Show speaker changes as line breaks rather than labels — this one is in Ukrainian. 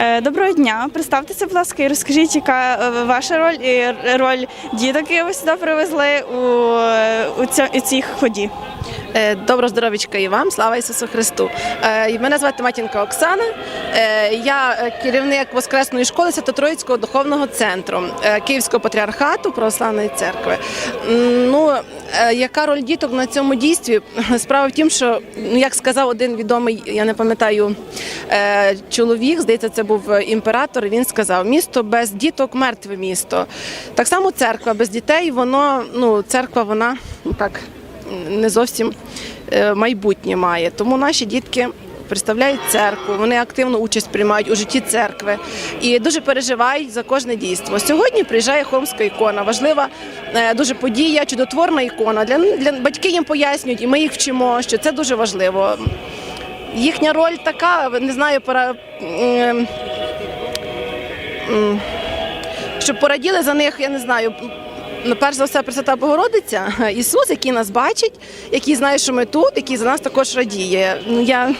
Е, Доброго дня. Представтеся, будь ласка, і розкажіть, яка е, ваша роль і роль діток, які ви сюди привезли у, у, у цій ході.
Е, Доброго здоров'ячка і вам, слава Ісусу Христу. Е, Мене звати Матінка Оксана. Е, Я керівник Воскресної школи Свято-Троїцького духовного центру Київського патріархату Православної церкви. Ну, яка роль діток на цьому дійстві? Справа в тім, що, ну, як сказав один відомий, я не пам'ятаю, чоловік, здається, це був імператор. Він сказав: місто без діток мертве місто. Так само церква без дітей, воно ну церква, вона ну, так не зовсім е, майбутнє має. Тому наші дітки. Представляють церкву, вони активну участь приймають у житті церкви і дуже переживають за кожне дійство. Сьогодні приїжджає хомська ікона, важлива е, дуже подія, чудотворна ікона. Для, для батьки їм пояснюють, і ми їх вчимо, що це дуже важливо. Їхня роль така, не знаю, пора. щоб пораділи за них, я не знаю. Ну, перш за все, Пресвята Богородиця, Ісус, який нас бачить, який знає, що ми тут, який за нас також радіє. Ну, Я